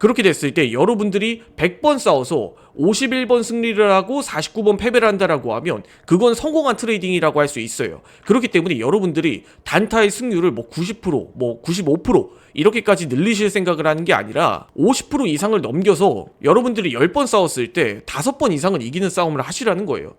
그렇게 됐을 때 여러분들이 100번 싸워서 51번 승리를 하고 49번 패배를 한다라고 하면 그건 성공한 트레이딩이라고 할 수 있어요. 그렇기 때문에 여러분들이 단타의 승률을 뭐 90%, 뭐 95% 이렇게까지 늘리실 생각을 하는 게 아니라 50% 이상을 넘겨서 여러분들이 10번 싸웠을 때 5번 이상은 이기는 싸움을 하시라는 거예요.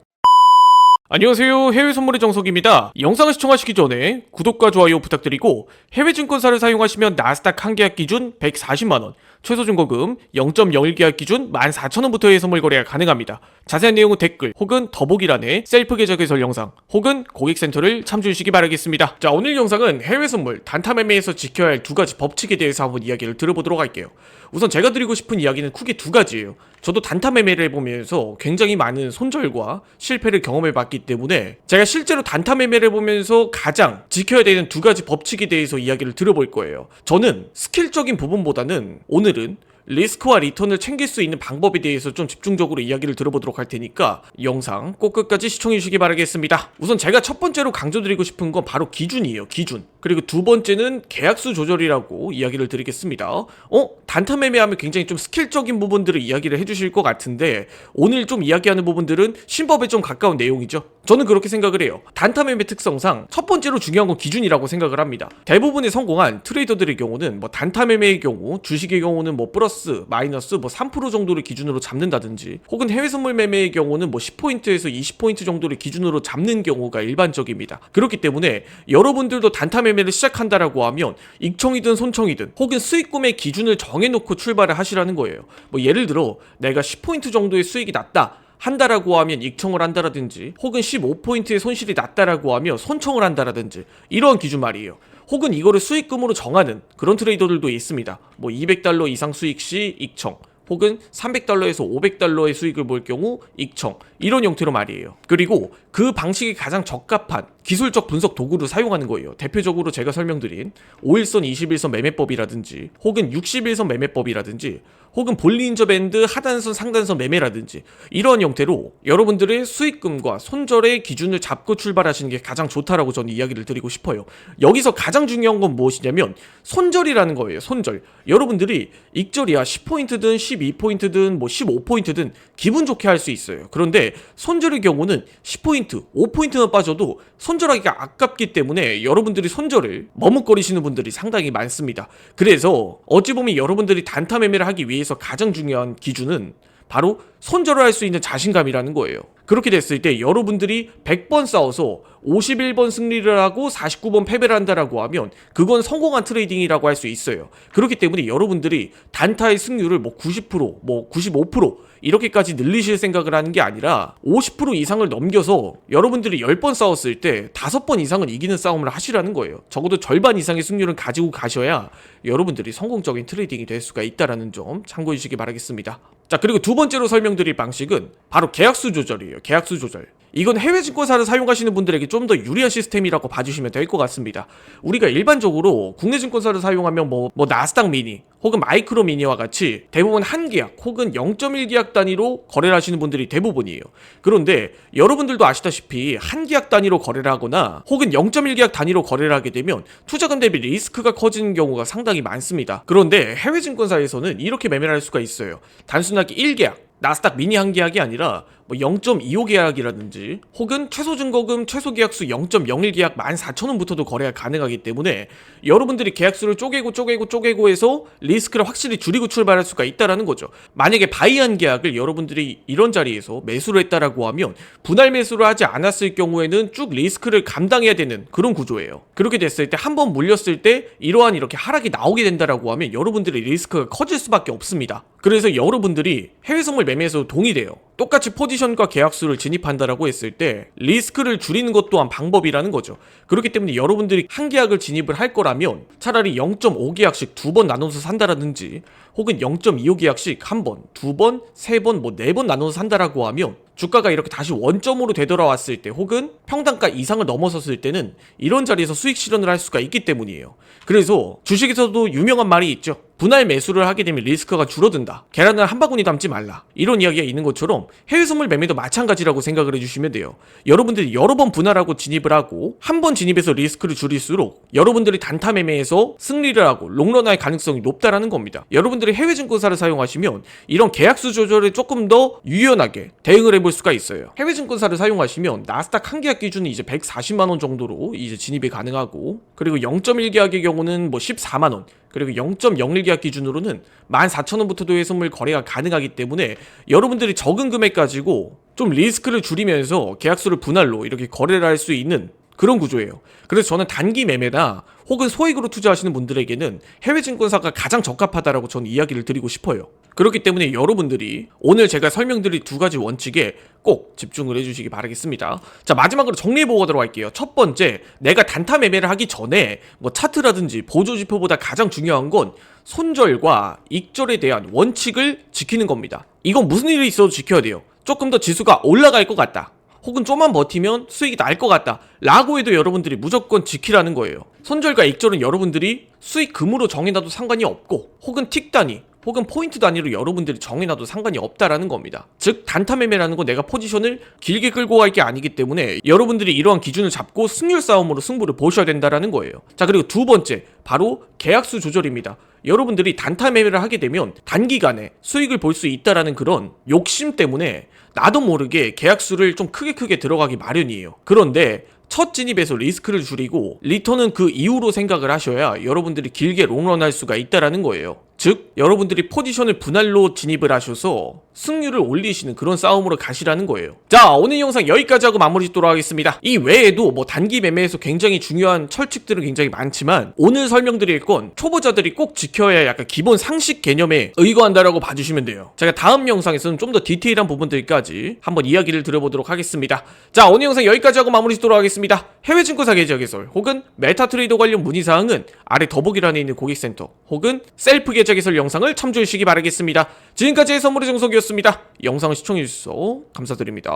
안녕하세요. 해외 선물의 정석입니다. 영상을 시청하시기 전에 구독과 좋아요 부탁드리고 해외 증권사를 사용하시면 나스닥 한 계약 기준 140만 원, 최소 증거금 0.01 계약 기준 14,000원부터의 선물 거래가 가능합니다. 자세한 내용은 댓글 혹은 더보기란에 셀프 계좌 개설 영상 혹은 고객센터를 참조해 주시기 바라겠습니다. 자, 오늘 영상은 해외 선물 단타 매매에서 지켜야 할 두 가지 법칙에 대해서 한번 이야기를 들어보도록 할게요. 우선 제가 드리고 싶은 이야기는 크게 두 가지예요. 저도 단타 매매를 해보면서 굉장히 많은 손절과 실패를 경험해 봤기 때문에 제가 실제로 단타 매매를 해보면서 가장 지켜야 되는 두 가지 법칙에 대해서 이야기를 들어볼 거예요. 저는 스킬적인 부분보다는 오늘 은 리스크와 리턴을 챙길 수 있는 방법에 대해서 좀 집중적으로 이야기를 들어보도록 할 테니까 영상 꼭 끝까지 시청해 주시기 바라겠습니다. 우선 제가 첫 번째로 강조드리고 싶은 건 바로 기준이에요. 기준. 그리고 두 번째는 계약수 조절이라고 이야기를 드리겠습니다. 어? 단타 매매하면 굉장히 좀 스킬적인 부분들을 이야기를 해주실 것 같은데 오늘 좀 이야기하는 부분들은 신법에 좀 가까운 내용이죠. 저는 그렇게 생각을 해요. 단타 매매 특성상 첫 번째로 중요한 건 기준이라고 생각을 합니다. 대부분의 성공한 트레이더들의 경우는 뭐 단타 매매의 경우, 주식의 경우는 뭐 플러스, 마이너스 뭐 3% 정도를 기준으로 잡는다든지 혹은 해외 선물 매매의 경우는 뭐 10포인트에서 20포인트 정도를 기준으로 잡는 경우가 일반적입니다. 그렇기 때문에 여러분들도 단타 매매 를 시작한다라고 하면 익청이든 손청이든 혹은 수익금의 기준을 정해놓고 출발을 하시라는 거예요. 뭐 예를 들어 내가 10포인트 정도의 수익이 났다. 한다라고 하면 익청을 한다라든지 혹은 15포인트의 손실이 났다라고 하면 손청을 한다라든지 이러한 기준 말이에요. 혹은 이거를 수익금으로 정하는 그런 트레이더들도 있습니다. 뭐 200달러 이상 수익 시 익청 혹은 300달러에서 500달러의 수익을 볼 경우 익청 이런 형태로 말이에요. 그리고 그 방식이 가장 적합한 기술적 분석 도구를 사용하는 거예요. 대표적으로 제가 설명드린 5일선, 21선 매매법이라든지 혹은 61선 매매법이라든지 혹은 볼린저 밴드 하단선, 상단선 매매라든지 이러한 형태로 여러분들의 수익금과 손절의 기준을 잡고 출발하시는 게 가장 좋다라고 저는 이야기를 드리고 싶어요. 여기서 가장 중요한 건 무엇이냐면 손절이라는 거예요. 손절. 여러분들이 익절이야 10포인트든 12포인트든 뭐 15포인트든 기분 좋게 할 수 있어요. 그런데 손절의 경우는 10포인트, 5포인트만 빠져도 손절하기가 아깝기 때문에 여러분들이 손절을 머뭇거리시는 분들이 상당히 많습니다. 그래서 어찌 보면 여러분들이 단타 매매를 하기 위해 서 가장 중요한 기준은 바로 손절을 할 수 있는 자신감이라는 거예요. 그렇게 됐을 때 여러분들이 100번 싸워서 51번 승리를 하고 49번 패배를 한다라고 하면 그건 성공한 트레이딩이라고 할 수 있어요. 그렇기 때문에 여러분들이 단타의 승률을 뭐 90%, 뭐 95% 이렇게까지 늘리실 생각을 하는 게 아니라 50% 이상을 넘겨서 여러분들이 10번 싸웠을 때 5번 이상은 이기는 싸움을 하시라는 거예요. 적어도 절반 이상의 승률은 가지고 가셔야 여러분들이 성공적인 트레이딩이 될 수가 있다라는 점 참고해 주시기 바라겠습니다. 자, 그리고 두 번째로 설명드릴 방식은 바로 계약수 조절이에요. 계약수 조절. 이건 해외 증권사를 사용하시는 분들에게 좀 더 유리한 시스템이라고 봐주시면 될 것 같습니다. 우리가 일반적으로 국내 증권사를 사용하면 뭐, 뭐 나스닥 미니 혹은 마이크로 미니와 같이 대부분 한 계약 혹은 0.1 계약 단위로 거래를 하시는 분들이 대부분이에요. 그런데 여러분들도 아시다시피 한 계약 단위로 거래를 하거나 혹은 0.1 계약 단위로 거래를 하게 되면 투자금 대비 리스크가 커지는 경우가 상당히 많습니다. 그런데 해외 증권사에서는 이렇게 매매를 할 수가 있어요. 단순하게 1계약 나스닥 미니 한 계약이 아니라 뭐 0.25 계약이라든지 혹은 최소 증거금 최소 계약수 0.01 계약 14,000원부터도 거래가 가능하기 때문에 여러분들이 계약수를 쪼개고 쪼개고 쪼개고 해서 리스크를 확실히 줄이고 출발할 수가 있다라는 거죠. 만약에 바이한 계약을 여러분들이 이런 자리에서 매수를 했다라고 하면 분할 매수를 하지 않았을 경우에는 쭉 리스크를 감당해야 되는 그런 구조예요. 그렇게 됐을 때 한 번 물렸을 때 이러한 이렇게 하락이 나오게 된다라고 하면 여러분들의 리스크가 커질 수밖에 없습니다. 그래서 여러분들이 해외 선물 매매에서 동의돼요. 똑같이 포지션과 계약수를 진입한다라고 했을 때 리스크를 줄이는 것 또한 방법이라는 거죠. 그렇기 때문에 여러분들이 한 계약을 진입을 할 거라면 차라리 0.5 계약씩 두 번 나눠서 산다라든지 혹은 0.25 계약씩 한 번, 두 번, 세 번, 뭐 네 번 나눠서 산다라고 하면 주가가 이렇게 다시 원점으로 되돌아왔을 때 혹은 평단가 이상을 넘어섰을 때는 이런 자리에서 수익 실현을 할 수가 있기 때문이에요. 그래서 주식에서도 유명한 말이 있죠. 분할 매수를 하게 되면 리스크가 줄어든다. 계란을 한 바구니 담지 말라. 이런 이야기가 있는 것처럼 해외 선물 매매도 마찬가지라고 생각을 해주시면 돼요. 여러분들이 여러 번 분할하고 진입을 하고 한 번 진입해서 리스크를 줄일수록 여러분들이 단타 매매에서 승리를 하고 롱런할 가능성이 높다라는 겁니다. 여러분들이 해외 증권사를 사용하시면 이런 계약수 조절에 조금 더 유연하게 대응을 해볼 수가 있어요. 해외 증권사를 사용하시면 나스닥 한 계약 기준은 이제 140만 원 정도로 이제 진입이 가능하고 그리고 0.1 계약의 경우는 뭐 14만 원 그리고 0.01 계약 기준으로는 14,000원부터도 해선물 거래가 가능하기 때문에 여러분들이 적은 금액 가지고 좀 리스크를 줄이면서 계약수를 분할로 이렇게 거래를 할 수 있는 그런 구조예요. 그래서 저는 단기 매매나 혹은 소액으로 투자하시는 분들에게는 해외 증권사가 가장 적합하다라고 저는 이야기를 드리고 싶어요. 그렇기 때문에 여러분들이 오늘 제가 설명드릴 두 가지 원칙에 꼭 집중을 해주시기 바라겠습니다. 자 마지막으로 정리해보고 가도록 할게요. 첫 번째, 내가 단타 매매를 하기 전에 뭐 차트라든지 보조지표보다 가장 중요한 건 손절과 익절에 대한 원칙을 지키는 겁니다. 이건 무슨 일이 있어도 지켜야 돼요. 조금 더 지수가 올라갈 것 같다. 혹은 좀만 버티면 수익이 날 것 같다. 라고 해도 여러분들이 무조건 지키라는 거예요. 손절과 익절은 여러분들이 수익 금으로 정해놔도 상관이 없고, 혹은 틱 단위, 혹은 포인트 단위로 여러분들이 정해놔도 상관이 없다라는 겁니다. 즉 단타 매매라는 건 내가 포지션을 길게 끌고 갈 게 아니기 때문에 여러분들이 이러한 기준을 잡고 승률 싸움으로 승부를 보셔야 된다라는 거예요. 자 그리고 두 번째 바로 계약수 조절입니다. 여러분들이 단타 매매를 하게 되면 단기간에 수익을 볼 수 있다라는 그런 욕심 때문에 나도 모르게 계약수를 좀 크게 크게 들어가기 마련이에요. 그런데 첫 진입에서 리스크를 줄이고 리턴은 그 이후로 생각을 하셔야 여러분들이 길게 롱런할 수가 있다라는 거예요. 즉 여러분들이 포지션을 분할로 진입을 하셔서 승률을 올리시는 그런 싸움으로 가시라는 거예요. 자 오늘 영상 여기까지 하고 마무리 짓도록 하겠습니다. 이 외에도 뭐 단기 매매에서 굉장히 중요한 철칙들은 굉장히 많지만 오늘 설명드릴 건 초보자들이 꼭 지켜야 할 약간 기본 상식 개념에 의거한다라고 봐주시면 돼요. 제가 다음 영상에서는 좀 더 디테일한 부분들까지 한번 이야기를 드려보도록 하겠습니다. 자 오늘 영상 여기까지 하고 마무리 짓도록 하겠습니다. 해외 증권사 계좌 개설 혹은 메타 트레이더 관련 문의사항은 아래 더보기란에 있는 고객센터 혹은 셀프 계좌 개설 영상을 참조해 주시기 바라겠습니다. 지금까지의 선물의 정석이 었습니다. 영상을 시청해주셔서 감사드립니다.